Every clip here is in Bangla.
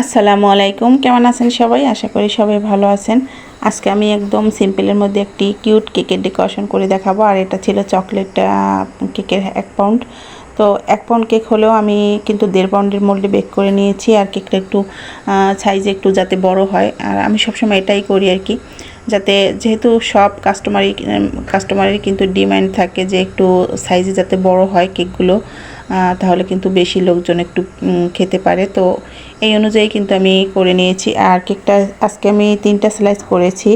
আসসালামু আলাইকুম। কেমন আছেন সবাই? আশা করি সবাই ভালো আছেন। আজকে আমি একদম সিম্পলের মধ্যে একটি কিউট কেকের ডেকোরেশন করে দেখাবো, আর এটা ছিল চকলেট কেকের এক পাউন্ড। তো এক পাউন্ড কেক হলেও আমি কিন্তু দেড় পাউন্ডের মোল্ডে বেক করে নিয়েছি, আর কেকটা একটু সাইজে একটু যাতে বড় হয়। আর আমি সবসময় এটাই করি আর কি। যাতে যেহেতু সব কাস্টমারই কাস্টমারের কিন্তু ডিমান্ড থাকে যে একটু সাইজে যাতে বড় হয় কেকগুলো তাহলে কিন্তু বেশি লোকজন একটু খেতে পারে। তো এই অনুযায়ী কিন্তু আমি করে নিয়েছি। আর কেকটা আজকে আমি তিনটা স্লাইস করেছি।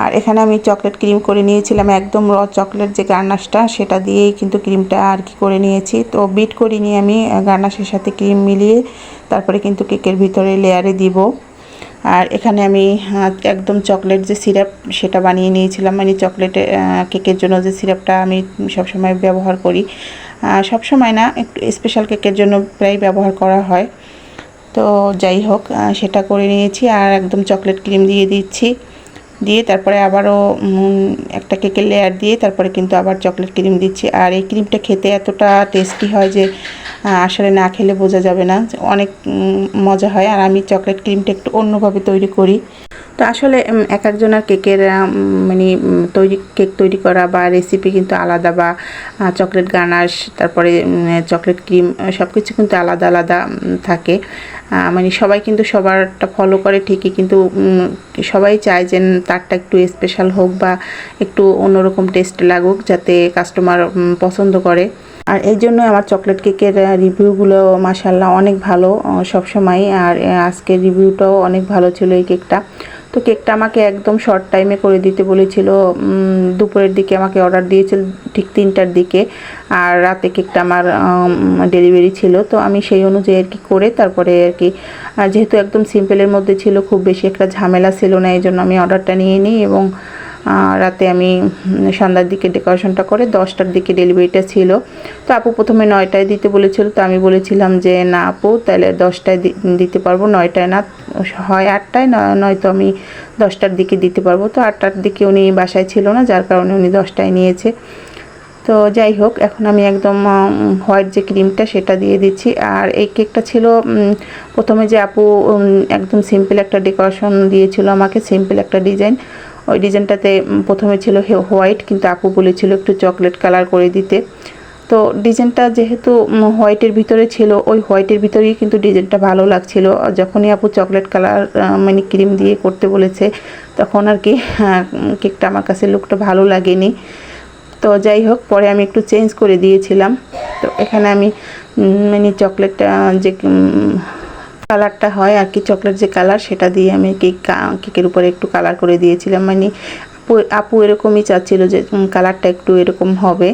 আর এখানে আমি চকলেট ক্রিম করে নিয়েছিলাম। একদম র চকলেট যে গার্নাশটা সেটা দিয়েই কিন্তু ক্রিমটা আর কি করে নিয়েছি। তো বিট করে নিয়ে আমি গার্নাশের সাথে ক্রিম মিলিয়ে তারপরে কিন্তু কেকের ভিতরে লেয়ারে দিব। আর এখানে আমি একদম চকলেট যে সিরাপ সেটা বানিয়ে নিয়েছিলাম মানে চকলেটে কেকের জন্য যে সিরাপটা আমি সবসময় ব্যবহার করি। সব সময় না, একটু স্পেশাল কেকের জন্য প্রায় ব্যবহার করা হয়। তো যাই হোক সেটা করে নিয়েছি আর একদম চকলেট ক্রিম দিয়ে দিচ্ছি। দিয়ে তারপরে আবারও একটা কেকের লেয়ার দিয়ে তারপরে কিন্তু আবার চকলেট ক্রিম দিচ্ছি। আর এই ক্রিমটা খেতে এতটা টেস্টি হয় যে আসলে না খেলে বোঝা যাবে না। অনেক মজা হয়। আর আমি চকলেট ক্রিমটা একটু অন্যভাবে তৈরি করি। তো আসলে এক একজনের কেকের মানে তৈরি, কেক তৈরি করা বা রেসিপি কিন্তু আলাদা বা চকলেট গানাশ তারপরে চকলেট ক্রিম সব কিছু কিন্তু আলাদা আলাদা থাকে। মানে সবাই কিন্তু সবারটা ফলো করে ঠিকই কিন্তু সবাই চায় যে তারটা একটু স্পেশাল হোক বা একটু অন্যরকম টেস্ট লাগুক যাতে কাস্টমার পছন্দ করে। আর এই জন্য আমার চকলেট কেকের রিভিউগুলো মাসাল্লাহ অনেক ভালো সবসময়। আর আজকের রিভিউটাও অনেক ভালো ছিল এই কেকটা তো কেকটা আমাকে একদম শর্ট টাইমে করে দিতে বলেছিল। দুপুরের দিকে আমাকে অর্ডার দিয়েছিল ঠিক তিনটার দিকে। আর রাতে কেকটা আমার ডেলিভারি ছিল। তো আমি সেই অনুযায়ী আর কি করে তারপরে আর কি যেহেতু একদম সিম্পলের মধ্যে ছিল, খুব বেশি একটা ঝামেলা ছিল না, এই জন্য আমি অর্ডারটা নিয়ে নিই এবং রাতে আমি সন্ধ্যার দিকে ডেকোরেশনটা করে দশটার দিকে ডেলিভারিটা ছিল। তো আপু প্রথমে নয়টায় দিতে বলেছিল, তো আমি বলেছিলাম যে, না আপু, তাহলে দশটায় দিতে পারব, নয়টায় না, হয় আটটায় নয়তো আমি দশটার দিকে দিতে পারব। তো আটটার দিকে উনি বাসায় ছিল না, যার কারণে উনি দশটায় নিয়েছে। তো যাই হোক, এখন আমি একদম হোয়াইট যে ক্রিমটা সেটা দিয়ে দিচ্ছি। আর এই কেকটা ছিল প্রথমে যে আপু একদম সিম্পল একটা ডেকোরেশন দিয়েছিল আমাকে সিম্পল একটা ডিজাইন ওই ডিজাইনটাতে প্রথমে ছিল হোয়াইট, কিন্তু আপু বলেছিল একটু চকলেট কালার করে দিতে। তো ডিজাইনটা যেহেতু হোয়াইটের ভিতরে ছিল, ওই হোয়াইটের ভিতরেই কিন্তু ডিজাইনটা ভালো লাগছিল। যখনই আপু চকলেট কালার মানে ক্রিম দিয়ে করতে বলেছে, তখন আর কি কেকটা আমার কাছে লুকটা ভালো লাগেনি। তো যাই হোক, পরে আমি একটু চেঞ্জ করে দিয়েছিলাম। তো এখানে আমি মানে চকলেটটা যে কালারটা হয় আর কি, চকলেট যে কালার সেটা দিয়ে আমি কেক কেকের উপরে একটু কালার করে দিয়েছিলাম। মানে আপু এরকমই চাচ্ছিল যে কালারটা একটু এরকম হবে।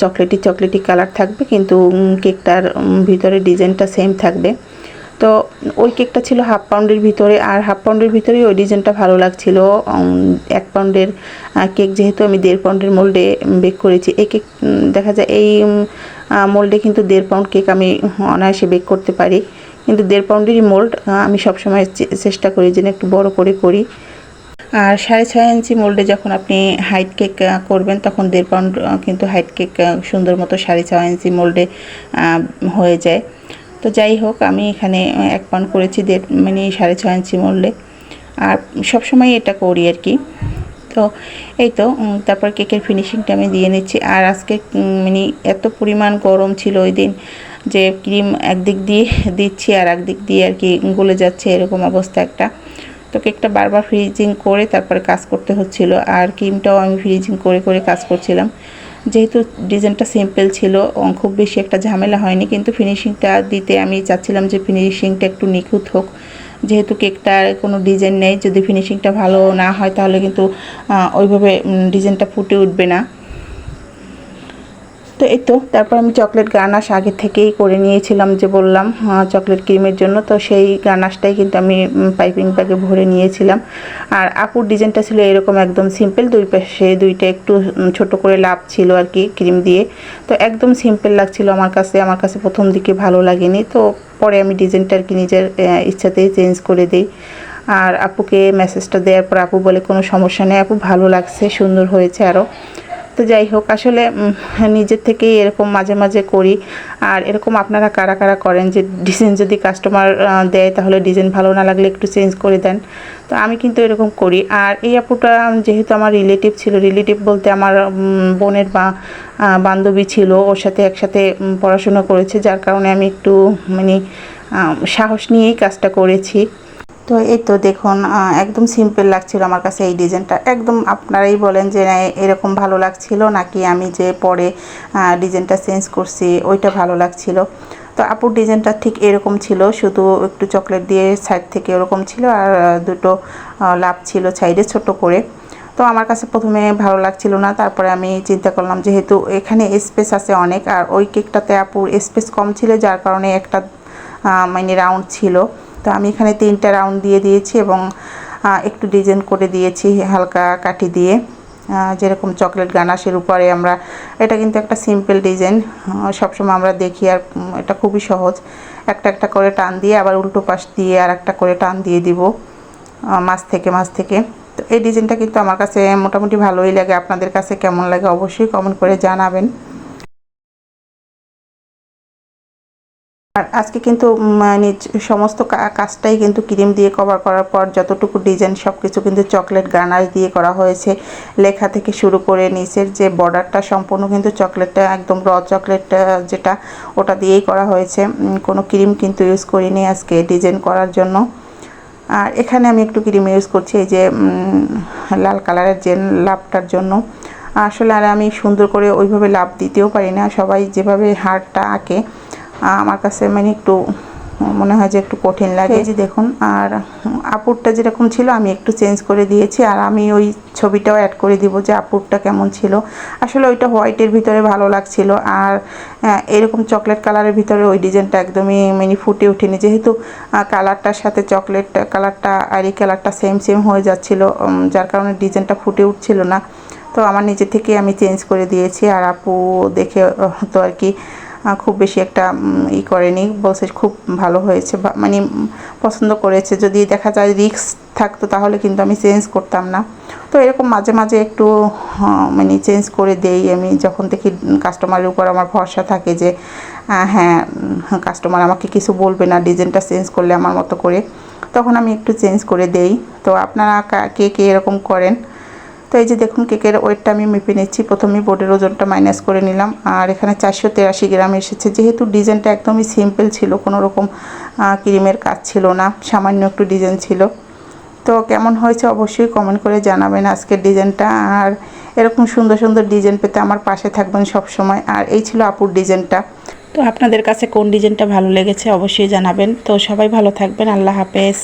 চকলেটি চকলেটি কালার থাকবে কিন্তু কেকটার ভিতরে ডিজাইনটা সেম থাকবে। তো ওই কেকটা ছিল হাফ পাউন্ডের ভিতরে আর হাফ পাউন্ডের ভিতরেই ওই ডিজাইনটা ভালো লাগছিল। এক পাউন্ডের কেক যেহেতু আমি দেড় পাউন্ডের মোল্ডে বেক করেছি, এই কেক দেখা যায় এই মোল্ডে কিন্তু দেড় পাউন্ড কেক আমি অনায়াসে বেক করতে পারি। কিন্তু দেড় পাউন্ডেরই মোল্ড আমি সবসময় চেষ্টা করি যেন একটু বড় করে করি। আর সাড়ে ছয় ইঞ্চি মোল্ডে যখন আপনি হাইট কেক করবেন, তখন দেড় পাউন্ড কিন্তু হাইট কেক সুন্দর মতো সাড়ে ছয় ইঞ্চি মোল্ডে হয়ে যায়। তো যাই হোক, আমি এখানে এক পাউন্ড করেছি দেড় মানে সাড়ে ছয় ইঞ্চি মোল্ডে। আর সবসময় এটা করি আর কি। তো এই তো তারপর কেকের ফিনিশিংটা আমি দিয়ে নিচ্ছি। আর আজকে মানে এত পরিমাণ গরম ছিল ওই দিন যে ক্রিম একদিক দিয়ে দিচ্ছি আর একদিক দিয়ে আর কি গলে যাচ্ছে, এরকম অবস্থা একটা। তো কেকটা বারবার ফ্রিজিং করে তারপরে কাজ করতে হচ্ছিল আর ক্রিমটাও আমি ফ্রিজিং করে করে কাজ করছিলাম। যেহেতু ডিজাইনটা সিম্পল ছিল খুব বেশি একটা ঝামেলা হয়নি, কিন্তু ফিনিশিংটা দিতে আমি চাচ্ছিলাম যে ফিনিশিংটা একটু নিখুঁত হোক। যেহেতু কেকটার কোনো ডিজাইন নেই, যদি ফিনিশিংটা ভালো না হয় তাহলে কিন্তু ওইভাবে ডিজাইনটা ফুটে উঠবে না। তো এই তো, তারপর আমি চকলেট গার্নাশ আগে থেকেই করে নিয়েছিলাম যে বললাম চকলেট ক্রিমের জন্য। তো সেই গার্নাশটাই কিন্তু আমি পাইপিং ব্যাগে ভরে নিয়েছিলাম। আর আপুর ডিজাইনটা ছিল এরকম একদম সিম্পল দুই পাশে দুইটা একটু ছোট করে লাভ ছিল আর কি ক্রিম দিয়ে। তো একদম সিম্পল লাগছিল আমার কাছে আমার কাছে প্রথম দিকে ভালো লাগেনি। তো পরে আমি ডিজাইনটা আর কি নিজের ইচ্ছাতেই চেঞ্জ করে দিই। আর আপুকে মেসেজটা দেওয়ার পর আপু বলে, কোনো সমস্যা নেই, আপু ভালো লাগছে, সুন্দর হয়েছে আরও তো যাই হোক, আসলে নিজের থেকেই এরকম মাঝে মাঝে করি। আর এরকম আপনারা কারা কারা করেন যে ডিজাইন যদি কাস্টমার দেয়, তাহলে ডিজাইন ভালো না লাগলে একটু চেঞ্জ করে দেন। তো আমি কিন্তু এরকম করি। আর এই আপুটা যেহেতু আমার রিলেটিভ ছিল রিলেটিভ বলতে আমার বোনের বা বান্ধবী ছিল, ওর সাথে একসাথে পড়াশোনা করেছে, যার কারণে আমি একটু মানে সাহস নিয়েই কাজটা করেছি। তো এই তো দেখুন একদম সিম্পল লাগছিল আমার কাছে এই ডিজাইনটা একদম আপনারাই বলেন যে এরকম ভালো লাগছিল নাকি আমি যে পরে ডিজাইনটা চেঞ্জ করছি, ওইটা ভালো লাগছিল? তো আপুর ডিজাইনটা ঠিক এরকম ছিল, শুধু একটু চকলেট দিয়ে সাইড থেকে এরকম ছিল আর দুটো লাভ ছিল সাইডে ছোট করে। তো আমার কাছে প্রথমে ভালো লাগছিল না, তারপরে আমি চিন্তা করলাম যেহেতু এখানে স্পেস আছে অনেক, আর ওই কেকটাতে আপুর স্পেস কম ছিল, যার কারণে একটা মানে রাউন্ড ছিল। তো আমি এখানে তিনটা রাউন্ড দিয়ে দিয়েছি এবং একটু ডিজাইন করে দিয়েছি হালকা কাঠি দিয়ে। যেরকম চকলেট গানাশের উপরে আমরা, এটা কিন্তু একটা সিম্পল ডিজাইন সবসময় আমরা দেখি আর এটা খুবই সহজ। একটা একটা করে টান দিয়ে আবার উল্টো পাশ দিয়ে আর একটা করে টান দিয়ে দিব মাছ থেকে মাছ থেকে। তো এই ডিজাইনটা কিন্তু আমার কাছে মোটামুটি ভালোই লাগে। আপনাদের কাছে কেমন লাগে অবশ্যই কমেন্ট করে জানাবেন। আর আজকে কিন্তু মানে সমস্ত কাজটাই কিন্তু ক্রিম দিয়ে কভার করার পর যতটুকু ডিজাইন সব কিছু কিন্তু চকলেট গানাশ দিয়ে করা হয়েছে। লেখা থেকে শুরু করে নিচের যে বর্ডারটা সম্পূর্ণ কিন্তু চকলেটটা একদম র চকলেট যেটা, ওটা দিয়েই করা হয়েছে। কোনো ক্রিম কিন্তু ইউজ করিনি আজকে ডিজাইন করার জন্য। আর এখানে আমি একটু ক্রিম ইউজ করছি, এই যে লাল কালারের যে লাভটার জন্য। আসলে আর আমি সুন্দর করে ওইভাবে লাভ দিতেও পারি না। সবাই যেভাবে হারটা আঁকে আমার কাছে মানে একটু, মনে হয় যে একটু কঠিন লাগে। যে দেখুন, আর আপুরটা যেরকম ছিল, আমি একটু চেঞ্জ করে দিয়েছি, আর আমি ওই ছবিটাও অ্যাড করে দিব যে আপুরটা কেমন ছিল। আসলে ওইটা হোয়াইটের ভিতরে ভালো লাগছিল, আর এরকম চকলেট কালারের ভিতরে ওই ডিজাইনটা একদমই মানে ফুটে ওঠেনি। যেহেতু কালারটার সাথে চকলেট কালারটা আর এই কালারটা সেম সেম হয়ে যাচ্ছিল যার কারণে ডিজাইনটা ফুটে উঠছিল না। তো আমার নিজে থেকে আমি চেঞ্জ করে দিয়েছি, আর আপু দেখে তো আর কি খুব বেশি একটা ই করেনি। বলছে খুব ভালো হয়েছে মানে পছন্দ করেছে। যদি দেখা যায় রিক্স থাকতো তাহলে কিন্তু আমি চেঞ্জ করতাম না। তো এরকম মাঝে মাঝে একটু মানে চেঞ্জ করে দেই। আমি যখন দেখি কাস্টমারের উপর আমার ভরসা থাকে যে হ্যাঁ কাস্টমার আমাকে কিছু বলবে না ডিজাইনটা চেঞ্জ করলে আমার মতো করে, তখন আমি একটু চেঞ্জ করে দেই। তো আপনারা কে কে এরকম করেন? তো এই যে দেখুন কেকের ওয়েটটা আমি মেপে নিচ্ছি। প্রথমেই বোর্ডের ওজনটা মাইনাস করে নিলাম। আর এখানে চারশো তেরাশি গ্রাম এসেছে। যেহেতু ডিজাইনটা একদমই সিম্পল ছিল, কোনো রকম ক্রিমের কাজ ছিল না, সামান্য একটু ডিজাইন ছিল। তো কেমন হয়েছে অবশ্যই কমেন্ট করে জানাবেন আজকের ডিজাইনটা। আর এরকম সুন্দর সুন্দর ডিজাইন পেতে আমার পাশে থাকবেন সব সময় আর এই ছিল আপুর ডিজাইনটা। তো আপনাদের কাছে কোন ডিজাইনটা ভালো লেগেছে অবশ্যই জানাবেন। তো সবাই ভালো থাকবেন। আল্লাহ হাফেজ।